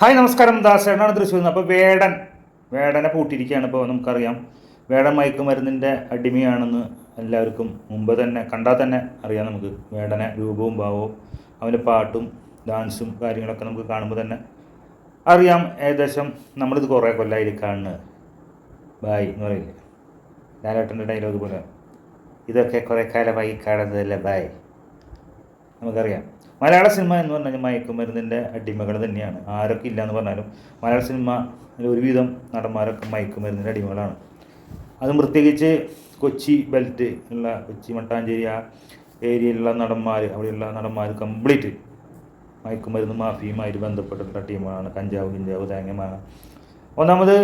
Hi നമസ്കാരം. ദാസേട്ടനാണ് തൃശ്ശൂർ നിന്ന്. അപ്പോൾ വേടൻ വേടനെ പൂട്ടിയിരിക്കുകയാണ് ഇപ്പോൾ നമുക്കറിയാം. വേടൻ മയക്കുമരുന്നിന്റെ അടിമയാണെന്ന് എല്ലാവർക്കും മുമ്പ് തന്നെ കണ്ടാൽ തന്നെ അറിയാം നമുക്ക്. വേടനെ രൂപവും ഭാവവും അവന്റെ പാട്ടും ഡാൻസും കാര്യങ്ങളൊക്കെ നമുക്ക് കാണുമ്പോൾ തന്നെ അറിയാം. ഏകദേശം നമ്മളിത് കുറേ കൊല്ലമായി കാണുന്നത്. ബായ് എന്ന് പറയില്ലേ? ലാലേട്ടന്റെ ഡയലോഗ് പോലെ. ഇതൊക്കെ കുറേ കാലമായി കാണുന്നതല്ലേ? ബായ്. നമുക്കറിയാം. മലയാള സിനിമ എന്ന് പറഞ്ഞാൽ മയക്കുമരുന്നിന്റെ അടിമകൾ തന്നെയാണ്. ആരൊക്കെ ഇല്ല എന്ന് പറഞ്ഞാലും മലയാള സിനിമ ഒരുവിധം നടന്മാരൊക്കെ മയക്കുമരുന്നിന്റെ അടിമകളാണ്. അതും പ്രത്യേകിച്ച് കൊച്ചി ബെൽറ്റ് ഉള്ള കൊച്ചി മട്ടാഞ്ചേരി ആ ഏരിയയിലുള്ള നടന്മാർ അവിടെയുള്ള നടന്മാർ കംപ്ലീറ്റ് മയക്കുമരുന്ന് മാഫിയുമായിട്ട് ബന്ധപ്പെട്ടിട്ടുള്ള ടീമാണ് കഞ്ചാവ് കിഞ്ചാവ് തേങ്ങമാണ് ഒന്നാമത്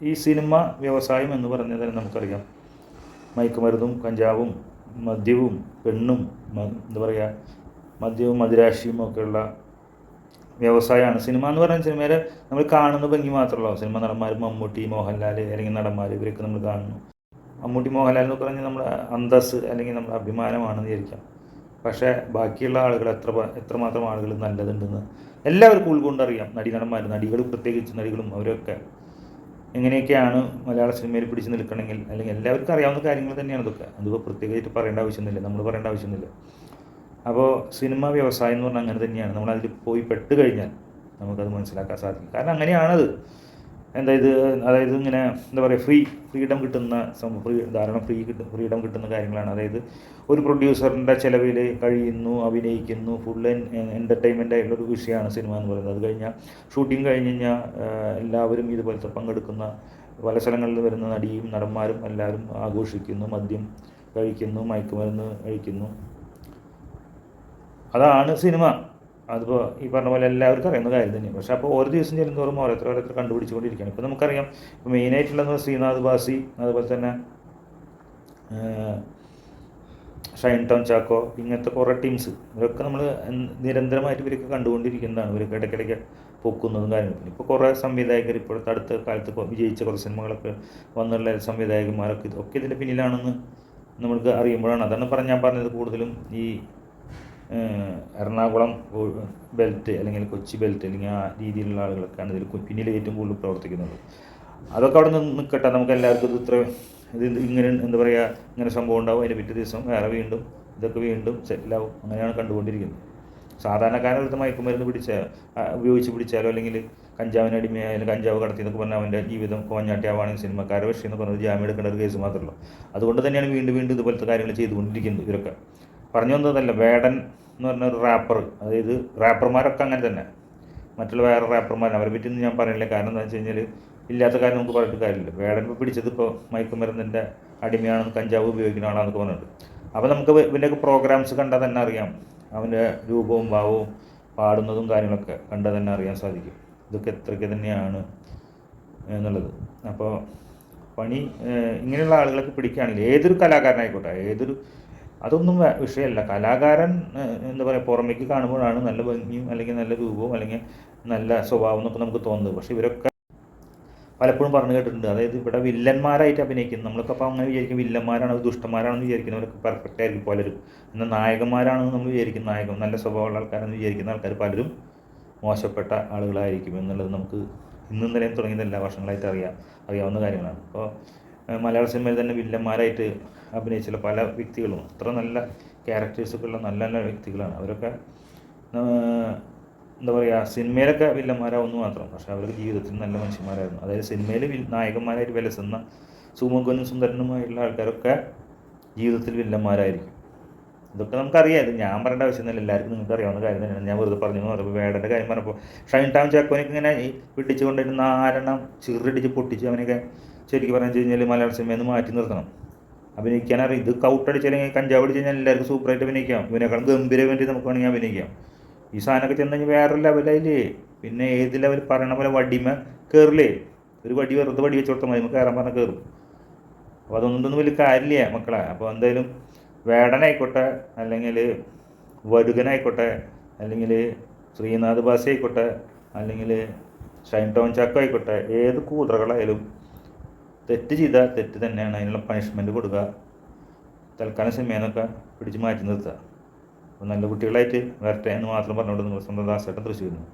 ഈ സിനിമ വ്യവസായം എന്ന് പറഞ്ഞാൽ തന്നെ നമുക്കറിയാം. മയക്കുമരുന്നും കഞ്ചാവും മദ്യവും പെണ്ണും എന്താ പറയുക മദ്യവും മദിരാശിയും ഒക്കെയുള്ള വ്യവസായമാണ്. സിനിമ എന്ന് പറയുന്ന സിനിമയിൽ നമ്മൾ കാണുന്ന ഭംഗി മാത്രമല്ല. സിനിമ നടന്മാർ മമ്മൂട്ടി മോഹൻലാൽ അല്ലെങ്കിൽ നടന്മാർ ഇവരൊക്കെ നമ്മൾ കാണുന്നു. മമ്മൂട്ടി മോഹൻലാൽ എന്ന് പറഞ്ഞാൽ നമ്മുടെ അന്തസ് അല്ലെങ്കിൽ നമ്മുടെ അഭിമാനമാണെന്ന് വിചാരിക്കാം. പക്ഷേ ബാക്കിയുള്ള ആളുകൾ എത്ര എത്രമാത്രം ആളുകൾ നല്ലതുണ്ടെന്ന് എല്ലാവർക്കും ഉൾക്കൊണ്ടറിയാം നടീനടന്മാർ നടികൾ പ്രത്യേകിച്ച് നടികളും അവരൊക്കെ എങ്ങനെയൊക്കെയാണ് മലയാള സിനിമയിൽ പിടിച്ചു നിൽക്കണമെങ്കിൽ അല്ലെങ്കിൽ എല്ലാവർക്കും അറിയാവുന്ന കാര്യങ്ങൾ തന്നെയാണ് ഇതൊക്കെ. അതിപ്പോൾ പ്രത്യേകിച്ച് പറയേണ്ട ആവശ്യമൊന്നുമില്ല. നമ്മൾ പറയേണ്ട ആവശ്യമൊന്നുമില്ല. അപ്പോൾ സിനിമ വ്യവസായം എന്ന് പറഞ്ഞാൽ അങ്ങനെ തന്നെയാണ്. നമ്മൾ അതിൽ പോയി പെട്ട് കഴിഞ്ഞാൽ നമുക്കത് മനസ്സിലാക്കാൻ സാധിക്കും. കാരണം അങ്ങനെയാണത്. എന്താ ഇത്? അതായത് ഇങ്ങനെ എന്താ പറയുക ഫ്രീ ഫ്രീഡം കിട്ടുന്ന ഫ്രീ ധാരാളം ഫ്രീ കിട്ടും ഫ്രീഡം കിട്ടുന്ന കാര്യങ്ങളാണ്. അതായത് ഒരു പ്രൊഡ്യൂസറിന്റെ ചിലവിൽ കഴിയുന്നു അഭിനയിക്കുന്നു ഫുൾ എന്റർടൈൻമെന്റ് ആയിട്ടുള്ള ഒരു വിഷയമാണ് സിനിമ എന്ന് പറയുന്നത്. അത് കഴിഞ്ഞാൽ ഷൂട്ടിംഗ് കഴിഞ്ഞ് കഴിഞ്ഞാൽ എല്ലാവരും ഇതുപോലത്തെ പങ്കെടുക്കുന്ന പല സ്ഥലങ്ങളിൽ വരുന്ന നടിയും നടന്മാരും എല്ലാവരും ആഘോഷിക്കുന്നു മദ്യം കഴിക്കുന്നു മയക്കുമരുന്ന് കഴിക്കുന്നു. അതാണ് സിനിമ. അതിപ്പോൾ ഈ പറഞ്ഞ പോലെ എല്ലാവർക്കും അറിയുന്ന കാര്യം തന്നെയാണ് പക്ഷേ അപ്പോൾ ഓരോ ദിവസം ചെല്ലുന്നതോറും ഓരോരുത്തർ ഓരോരുത്തർ കണ്ടുപിടിച്ചുകൊണ്ടിരിക്കുകയാണ്. ഇപ്പോൾ നമുക്കറിയാം ഇപ്പോൾ മെയിനായിട്ടുള്ളത് ശ്രീനാഥ് ബാസി അതുപോലെ തന്നെ ഷൈൻ ടൗൺ ചാക്കോ ഇങ്ങനത്തെ കുറേ ടീംസ്. ഇവരൊക്കെ നമ്മൾ നിരന്തരമായിട്ട് ഇവരൊക്കെ കണ്ടുകൊണ്ടിരിക്കുന്നതാണ്. ഇവരൊക്കെ ഇടയ്ക്കിടയ്ക്ക് പൊക്കുന്നതും കാര്യങ്ങളും. ഇപ്പോൾ കുറേ സംവിധായകർ ഇപ്പോഴത്തെ അടുത്ത കാലത്ത് വിജയിച്ച കുറേ സിനിമകളൊക്കെ വന്നുള്ള സംവിധായകന്മാരൊക്കെ ഇതൊക്കെ ഇതിന്റെ പിന്നിലാണെന്ന് നമ്മൾക്ക് അറിയുമ്പോഴാണ്. അതാണ് പറഞ്ഞ ഞാൻ പറഞ്ഞത് കൂടുതലും ഈ എറണാകുളം ബെൽറ്റ് അല്ലെങ്കിൽ കൊച്ചി ബെൽറ്റ് അല്ലെങ്കിൽ ആ രീതിയിലുള്ള ആളുകളൊക്കെയാണ് ഇതിൽ പിന്നിൽ ഏറ്റവും കൂടുതൽ പ്രവർത്തിക്കുന്നത്. അതൊക്കെ അവിടെ നിന്ന് നിൽക്കട്ടെ നമുക്ക് എല്ലാവർക്കും ഇത് ഇത്ര ഇത് ഇങ്ങനെ എന്താ പറയുക ഇങ്ങനെ സംഭവം ഉണ്ടാവും. അതിന്റെ പിറ്റേ ദിവസം വേറെ വീണ്ടും ഇതൊക്കെ വീണ്ടും സെറ്റിലാവും അങ്ങനെയാണ് കണ്ടുകൊണ്ടിരിക്കുന്നത്. സാധാരണക്കാരത്ത് മയക്കുമരുന്ന് പിടിച്ച ഉപയോഗിച്ച് പിടിച്ചാലോ അല്ലെങ്കിൽ കഞ്ചാവിന് അടിമയായാലും കഞ്ചാവ് കടത്തി എന്നൊക്കെ പറഞ്ഞാൽ അവന്റെ ജീവിതം കോഞ്ഞാട്ടിയാവാണെങ്കിൽ സിനിമക്കാരെ വിഷയം എന്ന് പറഞ്ഞത് ജാമ്യം എടുക്കേണ്ട ഒരു കേസ് മാത്രമല്ലോ അതുകൊണ്ട് തന്നെയാണ് വീണ്ടും വീണ്ടും ഇതുപോലത്തെ കാര്യങ്ങൾ ചെയ്തുകൊണ്ടിരിക്കുന്നത് ഇവരൊക്കെ. പറഞ്ഞു വന്നതല്ല വേടൻ എന്ന് പറഞ്ഞ ഒരു റാപ്പർ അതായത് റാപ്പർമാരൊക്കെ അങ്ങനെ തന്നെ. മറ്റുള്ള വേറെ റാപ്പർമാരെ അവരെ പറ്റിയൊന്നും ഞാൻ പറയില്ല കാരണം എന്താ വെച്ച് കഴിഞ്ഞാൽ ഇല്ലാത്ത കാര്യം നമുക്ക് പറഞ്ഞിട്ട് കാര്യമില്ല. വേടൻ പിടിച്ചത് ഇപ്പോൾ മയക്കുമരുന്നിന്റെ അടിമയാണെന്ന് കഞ്ചാവ് ഉപയോഗിക്കുന്ന ആളാണെന്നൊക്കെ പറഞ്ഞിട്ടുണ്ട്. അപ്പോൾ നമുക്ക് ഇവന്റെയൊക്കെ പ്രോഗ്രാംസ് കണ്ടാൽ തന്നെ അറിയാം. അവന്റെ രൂപവും ഭാവവും പാടുന്നതും കാര്യങ്ങളൊക്കെ കണ്ടാൽ തന്നെ അറിയാൻ സാധിക്കും. ഇതൊക്കെ എത്രയ്ക്ക് തന്നെയാണ് എന്നുള്ളത്. അപ്പോൾ പണി ഇങ്ങനെയുള്ള ആളുകളൊക്കെ പിടിക്കുകയാണെങ്കിൽ ഏതൊരു കലാകാരനായിക്കോട്ടെ ഏതൊരു അതൊന്നും വിഷയമല്ല. കലാകാരൻ എന്താ പറയുക പുറമേക്ക് കാണുമ്പോഴാണ് നല്ല ഭംഗിയും അല്ലെങ്കിൽ നല്ല രൂപവും അല്ലെങ്കിൽ നല്ല സ്വഭാവം എന്നൊക്കെ നമുക്ക് തോന്നുന്നത്. പക്ഷേ ഇവരൊക്കെ പലപ്പോഴും പറഞ്ഞു കേട്ടിട്ടുണ്ട്. അതായത് ഇവിടെ വില്ലന്മാരായിട്ട് അഭിനയിക്കുന്നു. നമ്മളൊക്കെ അപ്പോൾ അങ്ങനെ വിചാരിക്കും വില്ലന്മാരാണ് ദുഷ്ടന്മാരാണെന്ന് ദുഷ്ടന്മാരാണെന്ന് വിചാരിക്കുന്നവരൊക്കെ പെർഫെക്റ്റ് ആയിരിക്കും പലരും. എന്നാൽ നായകന്മാരാണെന്ന് നമ്മൾ വിചാരിക്കുന്ന നായകൻ. നല്ല സ്വഭാവമുള്ള ആൾക്കാരെന്ന് വിചാരിക്കുന്ന ആൾക്കാർ പലരും മോശപ്പെട്ട ആളുകളായിരിക്കും എന്നുള്ളത് നമുക്ക് ഇന്നും നിലയും തുടങ്ങിയത് എല്ലാ വർഷങ്ങളായിട്ട് അറിയാം അറിയാവുന്ന കാര്യങ്ങളാണ്. അപ്പോൾ മലയാള സിനിമയിൽ തന്നെ വില്ലന്മാരായിട്ട് അഭിനയിച്ചുള്ള പല വ്യക്തികളും അത്ര നല്ല ക്യാരക്ടേഴ്സൊക്കെ ഉള്ള നല്ല നല്ല വ്യക്തികളാണ്. അവരൊക്കെ എന്താ പറയുക സിനിമയിലൊക്കെ വില്ലന്മാരാവുന്നു മാത്രം. പക്ഷെ അവരുടെ ജീവിതത്തിൽ നല്ല മനുഷ്യന്മാരായിരുന്നു. അതായത് സിനിമയിൽ നായകന്മാരായിട്ട് വിലസുന്ന സുമുഖനും സുന്ദരനുമായുള്ള ആൾക്കാരൊക്കെ ജീവിതത്തിൽ വില്ലന്മാരായിരിക്കും. ഇതൊക്കെ നമുക്കറിയാം. ഇത് ഞാൻ പറയേണ്ട ആവശ്യമൊന്നുമില്ല. എല്ലാവർക്കും നിങ്ങൾക്ക് അറിയാവുന്ന കാര്യം തന്നെയാണ്. ഞാൻ വെറുതെ പറഞ്ഞു പറഞ്ഞപ്പോൾ വേടന്റെ കാര്യം പറഞ്ഞപ്പോൾ ഷൈൻ ടൗൺ ചാക്കോനൊക്കെ ഇങ്ങനെ ഈ പിടിച്ചു കൊണ്ടിരുന്ന നാലെണ്ണം ചെറുടിച്ച് പൊട്ടിച്ച് അവനൊക്കെ ശരിക്കും പറഞ്ഞു കഴിഞ്ഞാൽ മലയാള സിനിമയിൽ നിന്ന് മാറ്റി നിർത്തണം. അഭിനയിക്കാൻ അറിയാം. ഇത് കൗട്ടടിച്ച് അല്ലെങ്കിൽ കഞ്ചാവ് അടിച്ച് കഴിഞ്ഞാൽ എല്ലാവർക്കും സൂപ്പറായിട്ട് അഭിനയിക്കാം. ഇവനേക്കാളും ഗംഭീരമായിട്ട് നമുക്ക് വേണമെങ്കിൽ അഭിനയിക്കാം. ഈ സാധനമൊക്കെ ചെന്ന് കഴിഞ്ഞാൽ വേറെ ലെവലായില്ലേ? പിന്നെ ഏത് ലെവൽ പറയണ പോലെ വടിമ കയറില്ലേ ഒരു വടി വെറുതെ വടി വെച്ച് മതി. നമുക്ക് കയറാൻ പറഞ്ഞാൽ കയറും. അപ്പോൾ അതൊന്നും വലിയ കാര്യമില്ല മക്കളെ. അപ്പോൾ എന്തായാലും വേടനായിക്കോട്ടെ അല്ലെങ്കിൽ വടുകനായിക്കോട്ടെ അല്ലെങ്കിൽ ശ്രീനാഥ് ബാസി ആയിക്കോട്ടെ അല്ലെങ്കിൽ ഷൈൻ ടൗൺ ചാക്കോ ആയിക്കോട്ടെ ഏത് കൂതറകളായാലും തെറ്റ് ചെയ്താൽ തെറ്റ് തന്നെയാണ് അതിനുള്ള പണിഷ്മെന്റ് കൊടുക്കുക. തൽക്കാലം സിനിമയെന്നൊക്കെ പിടിച്ച് മാറ്റി നിർത്തുക. അപ്പോൾ നല്ല കുട്ടികളായിട്ട് വരട്ടെ എന്ന് മാത്രം പറഞ്ഞുകൊണ്ട് നിങ്ങൾ സ്വന്തം ദാസേട്ടൻ തൃശ്ശൂരിൽ നിന്ന്